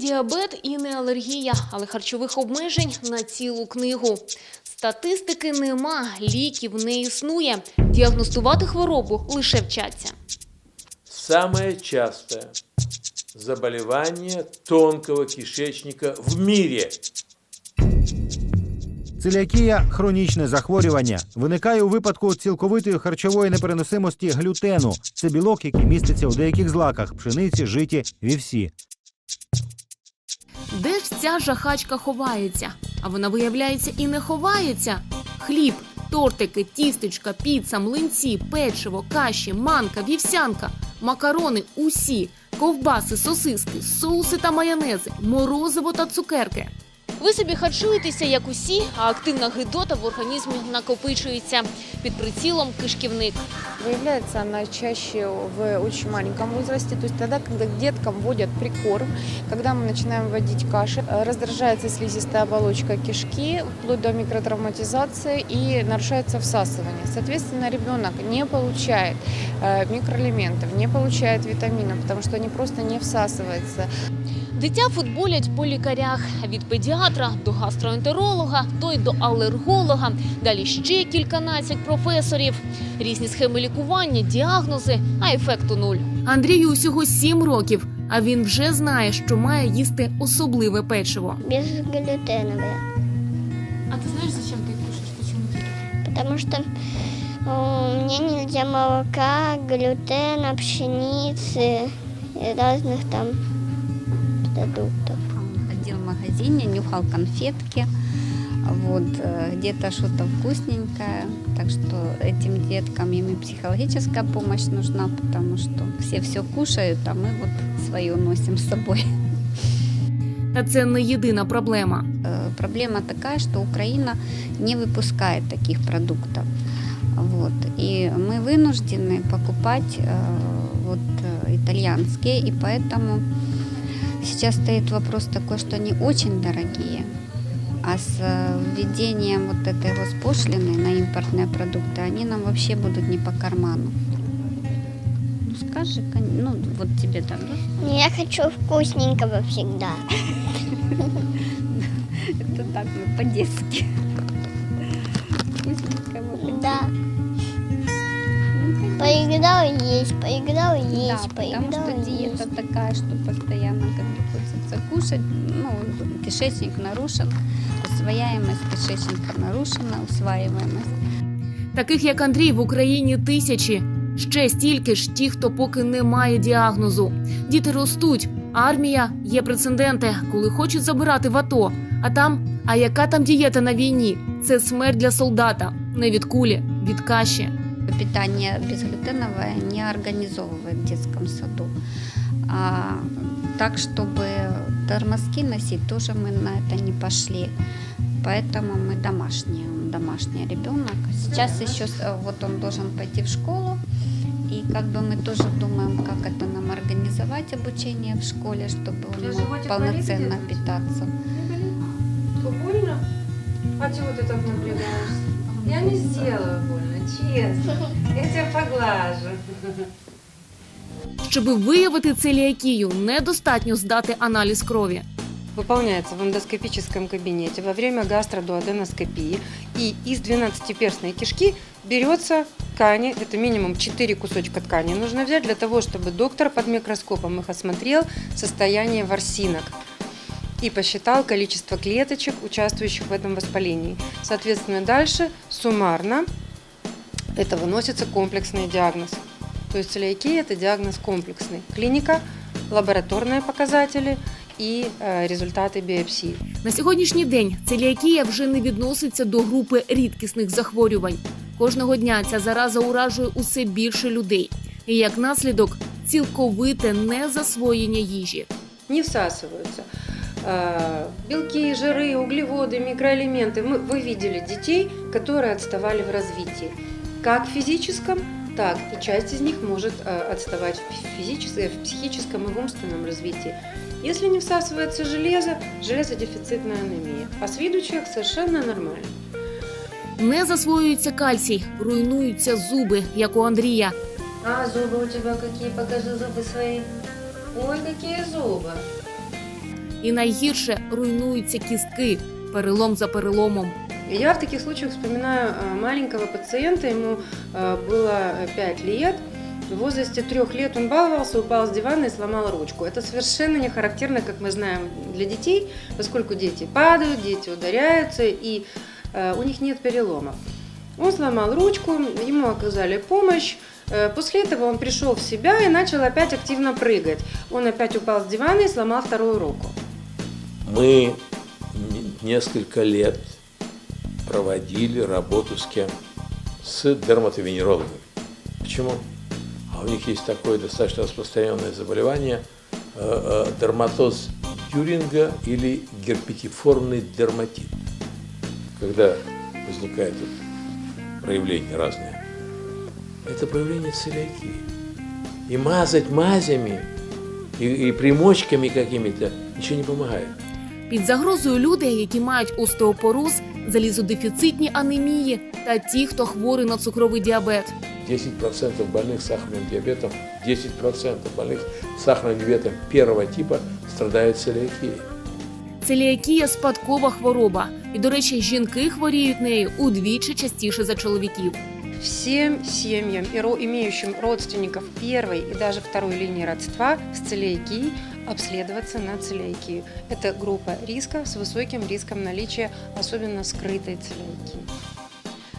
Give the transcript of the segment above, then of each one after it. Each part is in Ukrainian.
діабет і не алергія, але харчових обмежень на цілу книгу. Статистики нема, ліків не існує. Діагностувати хворобу лише вчаться. Самое частое заболевание тонкого кишечника в мире. Целіакія хронічне захворювання. Виникає у випадку цілковитої харчової непереносимості глютену. Це білок, який міститься у деяких злаках пшениці, житі, вівсі. Де ж ця жахачка ховається? А вона виявляється і не ховається. Хліб, тортики, тістечка, піца, млинці, печиво, каші, манка, вівсянка, макарони усі, ковбаси, сосиски, соуси та майонези, морозиво та цукерки. Ви собі харчуєтеся, як усі, а активна гидота в організмі накопичується. Під прицілом кишківник. Выявляется она чаще в очень маленьком возрасте, то есть тогда, когда к деткам вводят прикорм, когда мы начинаем вводить каши, э, раздражается слизистая оболочка кишки, вплоть до микротравматизации и нарушается всасывание. Соответственно, ребенок не получает э, микроэлементов, не получает витаминов, потому что они просто не всасываются. Дитя футболять по лікарях від педіатра до гастроентеролога, той до алерголога. Далі ще кільканадцять професорів. Різні схеми лікування, діагнози, а ефекту нуль. Андрію усього сім років, а він вже знає, що має їсти особливе печиво. Безглютеновые. А ти знаєш, зачем ти кушаєш? Почему ти? Потому что э, мне нельзя молока, глютена, пшеницы и разных там продуктов. Ходил в магазине, нюхал конфетки, вот, э, где-то что-то вкусненькое. Так что этим деткам им и психологическая помощь нужна, потому что все все кушают, а мы вот свое носим с собой. Та це не єдина проблема. Э, Проблема такая, что Украина не выпускает таких продуктов. Вот. И мы вынуждены покупать э, вот, э, итальянские, и поэтому сейчас стоит вопрос такой, что они очень дорогие. А с э, введением вот этой госпошлины на импортные продукты, они нам вообще будут не по карману. Ну скажи, ну вот тебе там, да? Я хочу вкусненького всегда. Это так, ну по-детски. Вкусненького. Да. Ну. Поиграл есть, поиграл Да, есть, потому поиграл что диета есть. такая, что постоянно как кушать, ну, кишечник нарушен, усвояемость кишечника нарушена, усваиваемость. Таких як Андрій в Україні тисячі. Ще стільки ж ті, хто поки не має діагнозу. Діти ростуть. Армія є прецеденти, коли хочуть забирати в АТО. А там, а яка там дієта на війні? Це смерть для солдата. Не від кулі, від каші. Питание безглютеновое не организовывает в детском саду. А так, чтобы тормозки носить, тоже мы на это не пошли. Поэтому мы домашние, он домашний ребенок. Сейчас еще с- вот он должен пойти в школу. И как бы мы тоже думаем, как это нам организовать обучение в школе, чтобы он мог полноценно питаться. Что, больно? А чего ты так напрягаешься? Я не сделаю больно, честно. Я тебя поглажу. Щоби виявити целіакію, недостатньо здати аналіз крові. Выполняется в эндоскопическом кабинете во время гастродуоденоскопии. И из 12-перстной кишки берется ткани, это минимум 4 кусочка ткани нужно взять для того, чтобы доктор под микроскопом их осмотрел состояние ворсинок и посчитал количество клеточек, участвующих в этом воспалении. Соответственно, дальше суммарно это выносится комплексный диагноз. То есть целиакия – это диагноз комплексный. Клиника, лабораторные показатели и э, результаты биопсии. На сьогоднішній день целіакія вже не відноситься до групи рідкісних захворювань. Кожного дня ця зараза уражує усе більше людей. І як наслідок цілковите незасвоєння їжі. Не всасываются э, белки, жиры, углеводы, микроэлементы. Мы, вы видели детей, которые отставали в развитии. Как в физическом, так и часть из них может э, отставать в физическом, в психическом и в умственном развитии. Если не всасывается железо, железодефицитная анемия. А с виду человек совершенно нормальный. Не засвоюється кальцій, руйнуються зуби, як у Андрія. А зубы у тебя какие? Покажи зубы свои. Ой, какие зубы. І найгірше руйнуються кістки, перелом за переломом. Я в таких случаях вспоминаю э, маленького пациента, ему э, было 5 лет. В возрасте трех лет он баловался, упал с дивана и сломал ручку. Это совершенно не характерно, как мы знаем, для детей, поскольку дети падают, дети ударяются, и э, у них нет переломов. Он сломал ручку, ему оказали помощь. Э, После этого он пришел в себя и начал опять активно прыгать. Он опять упал с дивана и сломал вторую руку. Мы несколько лет проводили работу с кем? С дерматовенерологами. Почему? А у них есть такое достаточно распространенное заболевание э, э, дерматоз Тюринга или герпетиформный дерматит. Когда возникает вот проявления разные. Это проявление целиакии. И мазать мазями и, и примочками какими-то ничего не помогает. Під загрозою люди, які мають остеопороз, залізодефіцитні анемії та ті, хто хворий на цукровий діабет. 10% больных сахарным диабетом, 10% больных сахарным диабетом первого типа страдают целиакией. Целіакія спадкова хвороба. І, до речі, жінки хворіють нею удвічі частіше за чоловіків. Всем семьям, и ро- имеющим родственников первой и даже второй линии родства с целиакией обследоваться на целиакию. Это группа риска с высоким риском наличия особенно скрытой целиакии.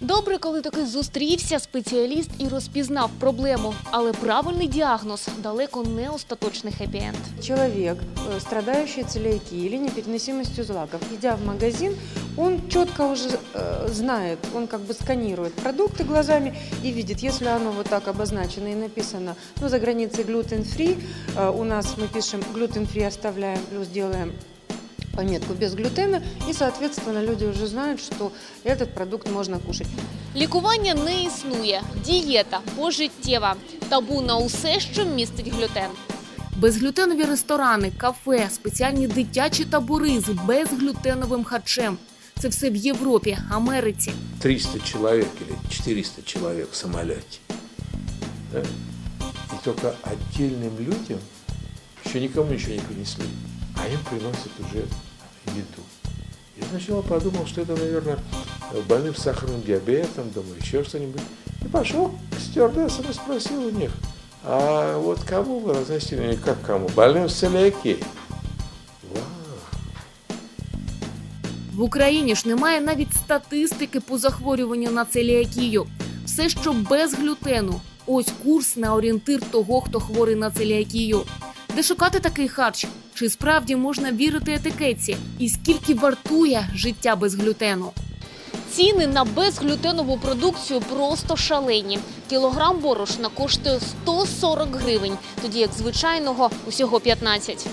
Добре, коли таки зустрівся спеціаліст і розпізнав проблему, але правильний діагноз далеко не остаточний хеппі-енд. Человек, э, страдающий целиакией или непереносимостью злаков, идя в магазин, он четко уже э, знает, он как бы сканирует продукты глазами и видит, если оно вот так обозначено и написано, ну, за границей глютен-фри, э, у нас мы пишем глютен-фри, оставляем, плюс делаем пометку без глютена, и, соответственно, люди уже знают, что этот продукт можно кушать. Лікування не існує, дієта пожиттєва, табу на усе, що містить глютен. Безглютенові ресторани, кафе, спеціальні дитячі табори з безглютеновим харчем. Це все в Європі, Америці. 300 человек или 400 человек в самолете. Да? И только отдельным людям еще никому ничего не принесли, а им приносят уже еду. Я сначала подумал, что это, наверное, больным сахарным диабетом, думаю, еще что-нибудь. И пошел к стюардессам и спросил у них, а вот кому вы разносили? Они, как кому? Больным с целиакией. В Україні ж немає навіть статистики по захворюванню на целіакію. Все, що без глютену. Ось курс на орієнтир того, хто хворий на целіакію. Де шукати такий харч? Чи справді можна вірити етикетці? І скільки вартує життя без глютену? Ціни на безглютенову продукцію просто шалені. Кілограм борошна коштує 140 гривень, тоді як звичайного усього 15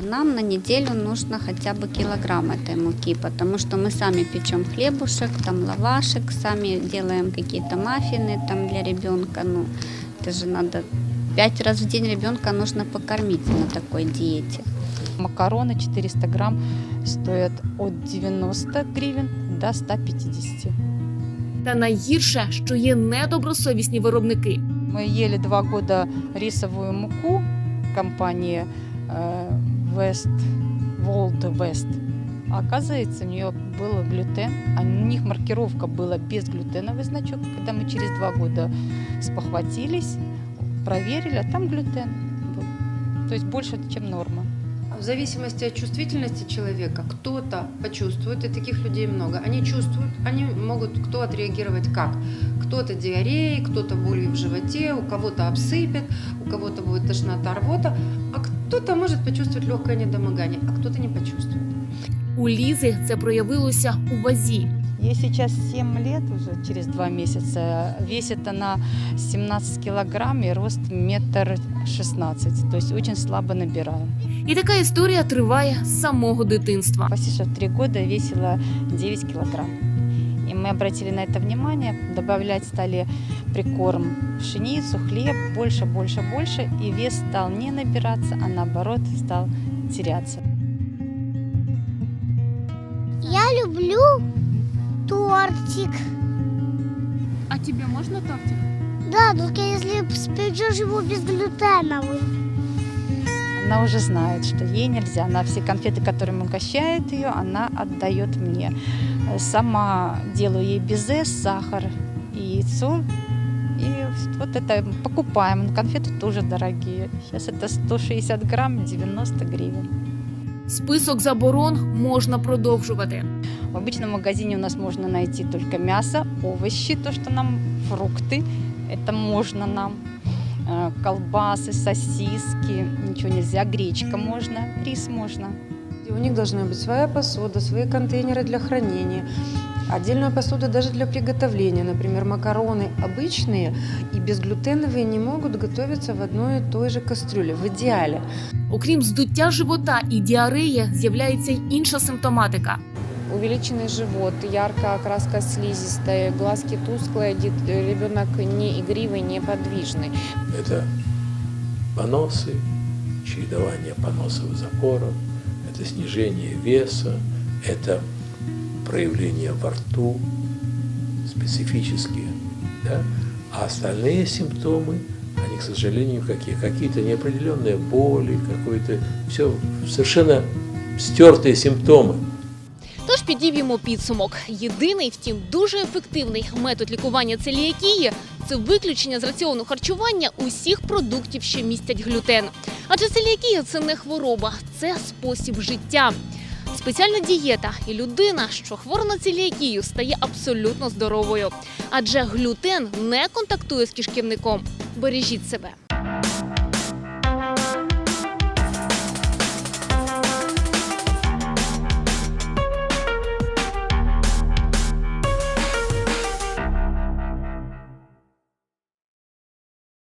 Э, Нам на неделю нужно хотя бы килограмм этой муки, потому что мы сами печем хлебушек, там лавашек, сами делаем какие-то маффины там для ребенка. Ну, это же надо пять раз в день ребенка нужно покормить на такой диете. Макароны 400 грамм стоят от 90 гривен до 150. Та найгірше, що є недобросовісні виробники. Мы ели два года рисовую муку компании э, West, World West. А оказывается, у нее был глютен, а у них маркировка была безглютеновый значок. Когда мы через два года спохватились, проверили, а там глютен был. То есть больше, чем норма. В зависимости от чувствительности человека, кто-то почувствует, и таких людей много, они чувствуют, они могут кто отреагировать как. Кто-то диареей, кто-то болью в животе, у кого-то обсыпет, у кого-то будет тошнота, рвота, а кто-то может почувствовать легкое недомогание, а кто-то не почувствует. У Лізи це проявилося у вазі. Ей сейчас 7 лет уже, через 2 месяца. Весит она 17 килограмм и рост метр шестнадцать. То есть очень слабо набираю. І така історія триває з самого дитинства. Что в 3 года весила 9 килограмм. И мы обратили на это внимание, добавлять стали прикорм пшеницу, хлеб, больше, больше, больше. И вес стал не набираться, а наоборот стал теряться. Я люблю тортик. А тебе можна тортик? Да, только если спечешь его безглютеновый. она уже знает, что ей нельзя. Она все конфеты, которыми угощает ее, она отдает мне. Сама делаю ей безе, сахар и яйцо. И вот это покупаем. Но Конфеты тоже дорогие. Сейчас это 160 грамм, 90 гривен. Список заборон можна продовжувати. В обычном магазине у нас можно найти только мясо, овощи, то, что нам, фрукты, это можно нам, Э, колбасы, сосиски, ничего нельзя, гречка можно, рис можно. У них должна быть своя посуда, свои контейнеры для хранения, отдельная посуда даже для приготовления. Например, макароны обычные и безглютеновые не могут готовиться в одной и той же кастрюле, в идеале. Окрім здуття живота і діареї, з'являється й інша симптоматика. Увеличенный живот, яркая окраска слизистая, глазки тусклые, дит- ребенок не игривый, не подвижный. Это поносы, чередование поносов и запоров, это снижение веса, это проявления во рту специфические. Да? А остальные симптомы, они, к сожалению, какие? Какие-то неопределенные боли, какой-то все совершенно стертые симптомы. Тож підіб'ємо підсумок. Єдиний, втім, дуже ефективний метод лікування целіакії – це виключення з раціону харчування усіх продуктів, що містять глютен. Адже целіакія – це не хвороба, це спосіб життя. Спеціальна дієта і людина, що хвора на целіакію, стає абсолютно здоровою. Адже глютен не контактує з кишківником. Бережіть себе.